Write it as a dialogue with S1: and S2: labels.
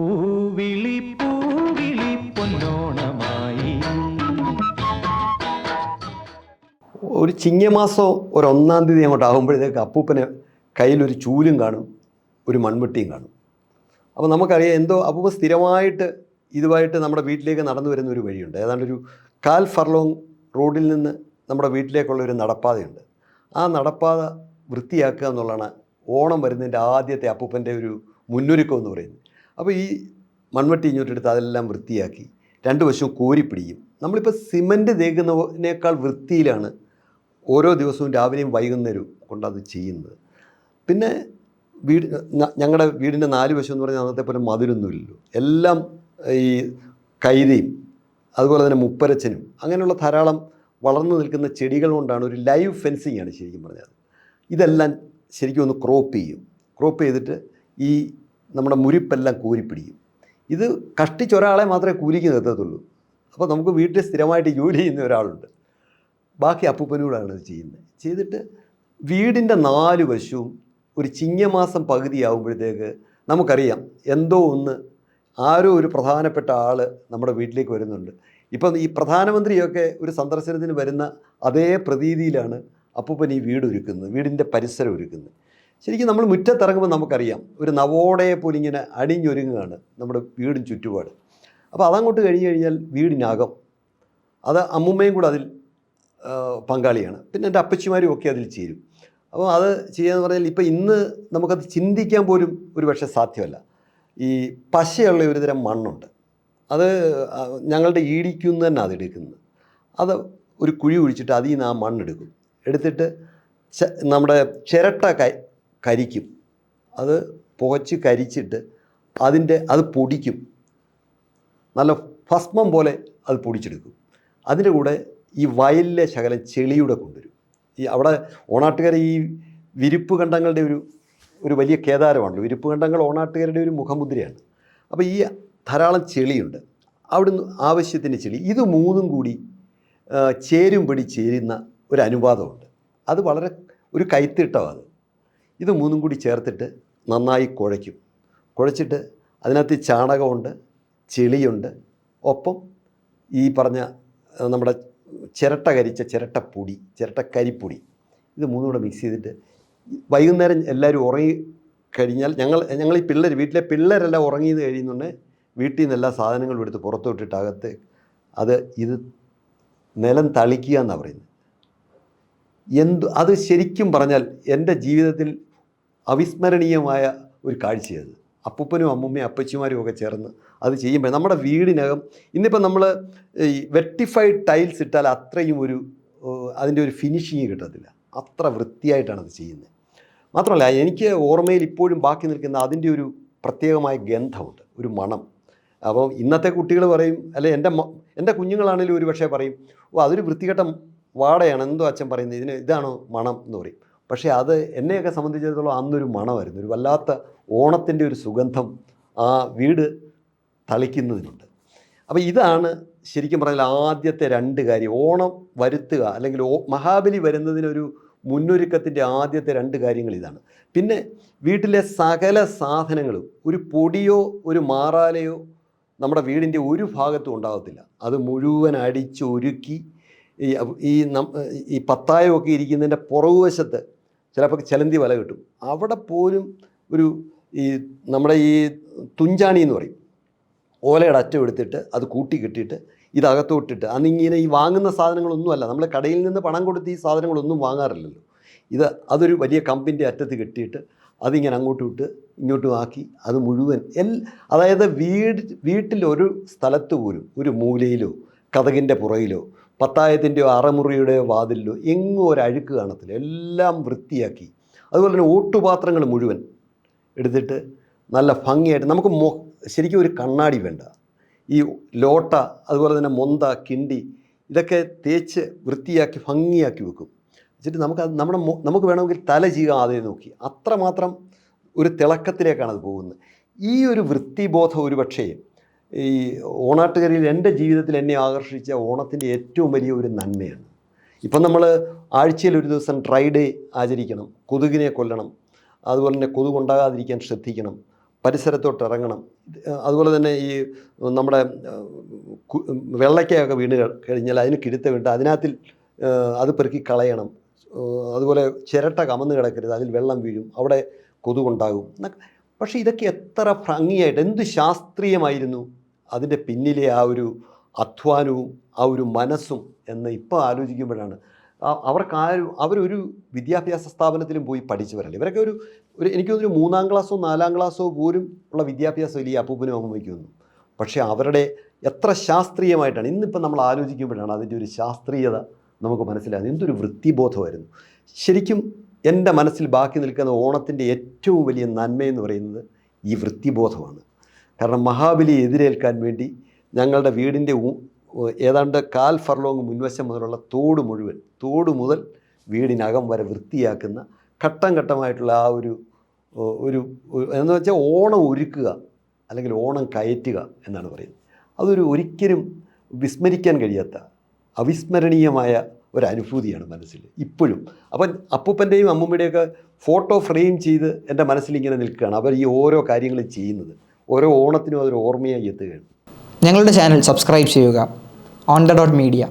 S1: പൂവിളി പൂവിളി പൊന്നോണമായി.
S2: ഒരു ചിങ്ങമാസോ ഒരു ഒന്നാം തീയതി അങ്ങോട്ട് ആകുമ്പോഴത്തേക്ക് അപ്പൂപ്പന് കയ്യിലൊരു ചൂലും കാണും ഒരു മൺവെട്ടിയും കാണും. അപ്പോൾ നമുക്കറിയാം എന്തോ അപ്പൂപ്പ സ്ഥിരമായിട്ട് ഇതുമായിട്ട് നമ്മുടെ വീട്ടിലേക്ക് നടന്നു വരുന്ന ഒരു വഴിയുണ്ട്. ഏതാണ്ട് ഒരു കാൽ ഫർലോങ് റോഡിൽ നിന്ന് നമ്മുടെ വീട്ടിലേക്കുള്ള ഒരു നടപ്പാതയുണ്ട്. ആ നടപ്പാത വൃത്തിയാക്കുക എന്നുള്ളതാണ് ഓണം വരുന്നതിന്റെ ആദ്യത്തെ അപ്പൂപ്പന്റെ ഒരു മുന്നൊരുക്കം എന്ന് പറയുന്നത്. അപ്പോൾ ഈ മൺവെട്ടി ഇങ്ങോട്ടെടുത്ത് അതെല്ലാം വൃത്തിയാക്കി. രണ്ട് വശവും കോരിപ്പിടിക്കും. നമ്മളിപ്പോൾ സിമന്റ് തേക്കുന്നതിനേക്കാൾ വൃത്തിയിലാണ് ഓരോ ദിവസവും രാവിലെയും വൈകുന്നേരവും കൊണ്ടത് ചെയ്യുന്നത്. പിന്നെ വീട് ഞങ്ങളുടെ വീടിന്റെ നാല് വശം എന്ന് പറഞ്ഞാൽ അന്നത്തെ പോലെ മതിലൊന്നുമില്ലല്ലോ. എല്ലാം ഈ കൈതയും അതുപോലെ തന്നെ മുപ്പരച്ചനും അങ്ങനെയുള്ള ധാരാളം വളർന്നു നിൽക്കുന്ന ചെടികൾ കൊണ്ടാണ് ഒരു ലൈവ് ഫെൻസിങ് ആണ് ശരിക്കും പറഞ്ഞത് ഇതെല്ലാം ശരിക്കും ഒന്ന് ക്രോപ്പ് ചെയ്യും. ക്രോപ്പ് ചെയ്തിട്ട് ഈ നമ്മുടെ മുരിപ്പെല്ലാം കൂരിപ്പിടിക്കും. ഇത് കഷ്ടിച്ച് ഒരാളെ മാത്രമേ കൂലിക്ക് നിർത്തത്തുള്ളൂ. അപ്പോൾ നമുക്ക് വീട്ടിൽ സ്ഥിരമായിട്ട് ജോലി ചെയ്യുന്ന ഒരാളുണ്ട്. ബാക്കി അപ്പൂപ്പനൂടാണ് ഇത് ചെയ്യുന്നത്. ചെയ്തിട്ട് വീടിന്റെ നാല് വശവും ഒരു ചിങ്ങമാസം പകുതിയാകുമ്പോഴത്തേക്ക് നമുക്കറിയാം എന്തോ ഒന്ന് ആരോ ഒരു പ്രധാനപ്പെട്ട ആൾ നമ്മുടെ വീട്ടിലേക്ക് വരുന്നുണ്ട്. ഇപ്പം ഈ പ്രധാനമന്ത്രിയൊക്കെ ഒരു സന്ദർശനത്തിന് വരുന്ന അതേ പ്രതീതിയിലാണ് അപ്പൂപ്പൻ ഈ വീട് ഒരുക്കുന്നത് വീടിന്റെ പരിസരം ഒരുക്കുന്നത്. ശരിക്കും നമ്മൾ മുറ്റത്തിറങ്ങുമ്പോൾ നമുക്കറിയാം ഒരു നവോടയെ പോലെ ഇങ്ങനെ നമ്മുടെ വീടും ചുറ്റുപാട്. അപ്പോൾ അതങ്ങോട്ട് കഴിഞ്ഞ് കഴിഞ്ഞാൽ വീടിനകം. അത് അമ്മുമ്മയും കൂടെ അതിൽ പങ്കാളിയാണ്. പിന്നെ എന്റെ അപ്പച്ചിമാരും ഒക്കെ അതിൽ ചേരും. അപ്പോൾ അത് ചെയ്യാന്ന് പറഞ്ഞാൽ ഇപ്പോൾ ഇന്ന് നമുക്കത് ചിന്തിക്കാൻ പോലും ഒരു പക്ഷേ സാധ്യമല്ല. ഈ പശയുള്ള ഒരു തരം മണ്ണുണ്ട്. അത് ഞങ്ങളുടെ ഈടിക്കുന്ന തന്നെ അത് എടുക്കുന്നത്. അത് ഒരു കുഴി കുഴിച്ചിട്ട് അതിൽ നിന്ന് ആ മണ്ണെടുക്കും. എടുത്തിട്ട് നമ്മുടെ ചിരട്ട ക കരിക്കും. അത് പുകച്ച് കരിച്ചിട്ട് അതിന്റെ അത് പൊടിക്കും. നല്ല ഭസ്മം പോലെ അത് പൊടിച്ചെടുക്കും. അതിന്റെ കൂടെ ഈ വയലിലെ ശകലം ചെളിയുടെ കൊണ്ടുവരും ഈ അവിടെ ഓണാട്ടുകര ഈ വിരിപ്പ് കണ്ടങ്ങളുടെ ഒരു ഒരു വലിയ കേദാരമാണല്ലോ. വിരിപ്പ് കണ്ടങ്ങൾ ഓണാട്ടുകാരുടെ ഒരു മുഖമുദ്രയാണ്. അപ്പോൾ ഈ ധാരാളം ചെളിയുണ്ട്. അവിടുന്ന് ആവശ്യത്തിന് ചെളി. ഇത് മൂന്നും കൂടി ചേരും ചേരുംപടി ചേരുന്ന ഒരു അനുപാതമുണ്ട് അത് വളരെ ഒരു കൈത്തിട്ടമാണ് ഇത് മൂന്നും കൂടി ചേർത്തിട്ട് നന്നായി കുഴയ്ക്കും. കുഴച്ചിട്ട് അതിനകത്ത് ചാണകമുണ്ട് ചെളിയുണ്ട്. ഒപ്പം ഈ പറഞ്ഞ നമ്മുടെ ചിരട്ട കരിച്ച ചിരട്ടപ്പൊടി ചിരട്ടക്കരിപ്പൊടി ഇത് മൂന്നും കൂടെ മിക്സ് ചെയ്തിട്ട് വൈകുന്നേരം എല്ലാവരും ഉറങ്ങി കഴിഞ്ഞാൽ ഞങ്ങൾ ഞങ്ങൾ ഈ പിള്ളേർ വീട്ടിലെ പിള്ളേരെല്ലാം ഉറങ്ങിയത് കഴിയുന്നുണ്ടെങ്കിൽ വീട്ടിൽ നിന്ന് എല്ലാ സാധനങ്ങളും എടുത്ത് പുറത്തോട്ടിട്ട് അകത്ത് അത് ഇത് നിലം തളിക്കുക എന്നാണ് പറയുന്നത്. എന്ത് അത് ശരിക്കും പറഞ്ഞാൽ എന്റെ ജീവിതത്തിൽ അവിസ്മരണീയമായ ഒരു കാഴ്ചയത്. അപ്പൂപ്പനും അമ്മൂമ്മയും അപ്പച്ചിമാരും ഒക്കെ ചേർന്ന് അത് ചെയ്യുമ്പോൾ നമ്മുടെ വീടിനകം ഇന്നിപ്പോൾ നമ്മൾ ഈ വെട്ടിഫൈഡ് ടൈൽസ് ഇട്ടാൽ അത്രയും ഒരു അതിന്റെ ഒരു ഫിനിഷിങ് കിട്ടത്തില്ല. അത്ര വൃത്തിയായിട്ടാണ് അത് ചെയ്യുന്നത്. മാത്രമല്ല എനിക്ക് ഓർമ്മയിൽ ഇപ്പോഴും ബാക്കി നിൽക്കുന്ന അതിന്റെ ഒരു പ്രത്യേകമായ ഗന്ധമുണ്ട് ഒരു മണം. അപ്പോൾ ഇന്നത്തെ കുട്ടികൾ പറയും അല്ലെ എന്റെ എന്റെ കുഞ്ഞുങ്ങളാണെങ്കിലും ഒരു പക്ഷേ പറയും ഓ അതൊരു വൃത്തികെട്ട വാടയാണ് എന്തോ അച്ഛൻ പറയുന്നത് ഇതിന് ഇതാണോ മണം എന്ന് പറയും. പക്ഷേ അത് എന്നെയൊക്കെ സംബന്ധിച്ചിടത്തോളം അന്നൊരു മണമായിരുന്നു. ഒരു വല്ലാത്ത ഓണത്തിന്റെ ഒരു സുഗന്ധം ആ വീട് തളിക്കുന്നതിനുണ്ട്. അപ്പോൾ ഇതാണ് ശരിക്കും പറഞ്ഞാൽ ആദ്യത്തെ രണ്ട് കാര്യം. ഓണം വരുത്തുക അല്ലെങ്കിൽ മഹാബലി വരുന്നതിനൊരു മുന്നൊരുക്കത്തിന്റെ ആദ്യത്തെ രണ്ട് കാര്യങ്ങൾ ഇതാണ്. പിന്നെ വീട്ടിലെ സകല സാധനങ്ങളും ഒരു പൊടിയോ ഒരു മാറാലയോ നമ്മുടെ വീടിന്റെ ഒരു ഭാഗത്തും ഉണ്ടാകത്തില്ല. അത് മുഴുവൻ അടിച്ചൊരുക്കി ഈ ഈ പത്തായമൊക്കെ ഇരിക്കുന്നതിന്റെ പുറകുവശത്ത് ചിലപ്പോൾ ചിലന്തി വല കിട്ടും. അവിടെ പോലും ഒരു ഈ നമ്മുടെ ഈ തുഞ്ചാണി എന്ന് പറയും. ഓലയുടെ അറ്റം എടുത്തിട്ട് അത് കൂട്ടി കെട്ടിയിട്ട് ഇതകത്തോട്ടിട്ട് അന്നിങ്ങനെ ഈ വാങ്ങുന്ന സാധനങ്ങളൊന്നുമല്ല നമ്മൾ കടയിൽ നിന്ന് പണം കൊടുത്ത് ഈ സാധനങ്ങളൊന്നും വാങ്ങാറില്ലല്ലോ. ഇത് അതൊരു വലിയ കമ്പിന്റെ അറ്റത്ത് കെട്ടിയിട്ട് അതിങ്ങനെ അങ്ങോട്ടും ഇട്ട് ഇങ്ങോട്ടും ആക്കി അത് മുഴുവൻ എൽ അതായത് വീട് വീട്ടിലൊരു സ്ഥലത്ത് പോലും ഒരു മൂലയിലോ കഥകിന്റെ പുറയിലോ പത്തായത്തിന്റെയോ അറമുറിയുടെയോ വാതിലിലോ എങ്ങും ഒരു അഴുക്ക് കാണത്തില്ല. എല്ലാം വൃത്തിയാക്കി. അതുപോലെ തന്നെ ഓട്ടുപാത്രങ്ങൾ മുഴുവൻ എടുത്തിട്ട് നല്ല ഭംഗിയായിട്ട് നമുക്ക് മൊ ശരിക്കും ഒരു കണ്ണാടി വേണ്ട. ഈ ലോട്ട അതുപോലെ തന്നെ മൊന്ത കിണ്ടി ഇതൊക്കെ തേച്ച് വൃത്തിയാക്കി ഭംഗിയാക്കി വെക്കും. വെച്ചിട്ട് നമുക്ക് അത് നമ്മുടെ നമുക്ക് വേണമെങ്കിൽ തല ആദ്യം നോക്കി. അത്രമാത്രം ഒരു തിളക്കത്തിലേക്കാണ് അത് പോകുന്നത്. ഈ ഒരു വൃത്തിബോധം ഒരു പക്ഷേ ഈ ഓണാട്ടുകരയിൽ എന്റെ ജീവിതത്തിൽ എന്നെ ആകർഷിച്ച ഓണത്തിന്റെ ഏറ്റവും വലിയ ഒരു നന്മയാണ്. ഇപ്പം നമ്മൾ ആഴ്ചയിൽ ഒരു ദിവസം ഡ്രൈ ഡേ ആചരിക്കണം കൊതുകിനെ കൊല്ലണം അതുപോലെ തന്നെ കൊതുകുണ്ടാകാതിരിക്കാൻ ശ്രദ്ധിക്കണം പരിസരത്തോട്ട് ഇറങ്ങണം. അതുപോലെ തന്നെ ഈ നമ്മുടെ വെള്ളയ്ക്കയൊക്കെ വീണ് കഴിഞ്ഞാൽ അതിന് കിടുത്ത വീണ്ട അതിനകത്തിൽ അത് പെറുക്കി കളയണം. അതുപോലെ ചിരട്ട കമന്ന് കിടക്കരുത് അതിൽ വെള്ളം വീഴും അവിടെ കൊതുകുണ്ടാകും. പക്ഷേ ഇതൊക്കെ എത്ര ഭംഗിയായിട്ട് എന്ത് ശാസ്ത്രീയമായിരുന്നു. അതിന്റെ പിന്നിലെ ആ ഒരു അധ്വാനവും ആ ഒരു മനസ്സും എന്ന് ഇപ്പോൾ ആലോചിക്കുമ്പോഴാണ്. അവർക്ക് ആ അവരൊരു വിദ്യാഭ്യാസ സ്ഥാപനത്തിലും പോയി പഠിച്ചവരല്ല? ഇവരൊക്കെ ഒരു ഒരു എനിക്ക് തോന്നുന്നു മൂന്നാം ക്ലാസ്സോ നാലാം ക്ലാസ്സോ പോലും ഉള്ള വിദ്യാഭ്യാസം ഈ അപ്പൂപ്പനും അമ്മയ്ക്കും ഒന്നും. പക്ഷേ അവരുടെ എത്ര ശാസ്ത്രീയമായിട്ടാണ് ഇന്നിപ്പോൾ നമ്മൾ ആലോചിക്കുമ്പോഴാണ് അതിന്റെ ഒരു ശാസ്ത്രീയത നമുക്ക് മനസ്സിലാകുന്നത്. എന്തൊരു വൃത്തിബോധമായിരുന്നു. ശരിക്കും എന്റെ മനസ്സിൽ ബാക്കി നിൽക്കുന്ന ഓണത്തിന്റെ ഏറ്റവും വലിയ നന്മയെന്ന് പറയുന്നത് ഈ വൃത്തിബോധമാണ്. കാരണം മഹാബലിയെ എതിരേൽക്കാൻ വേണ്ടി ഞങ്ങളുടെ വീടിന്റെ ഏതാണ്ട് കാൽ ഫർലോങ് മുൻവശം മുതലുള്ള തോട് മുഴുവൻ തോട് മുതൽ വീടിനകം വരെ വൃത്തിയാക്കുന്ന ഘട്ടം ഘട്ടമായിട്ടുള്ള ആ ഒരു ഒരു എന്ന് വെച്ചാൽ ഓണം ഒരുക്കുക അല്ലെങ്കിൽ ഓണം കയറ്റുക എന്നാണ് പറയുന്നത്. അതൊരു ഒരിക്കലും വിസ്മരിക്കാൻ കഴിയാത്ത അവിസ്മരണീയമായ ഒരു അനുഭൂതിയാണ് മനസ്സിൽ ഇപ്പോഴും. അപ്പം അപ്പൂപ്പന്റെയും അമ്മൂമ്മയുടെയൊക്കെ ഫോട്ടോ ഫ്രെയിം ചെയ്ത് എന്റെ മനസ്സിലിങ്ങനെ നിൽക്കുകയാണ്. അവർ ഈ ഓരോ കാര്യങ്ങളും ചെയ്യുന്നത്. ഓരോ ഓണത്തിനും അതൊരു ഓർമ്മയായി എത്തുകയാണ്.
S3: ഞങ്ങളുടെ ചാനൽ സബ്സ്ക്രൈബ് ചെയ്യുക. On the dot media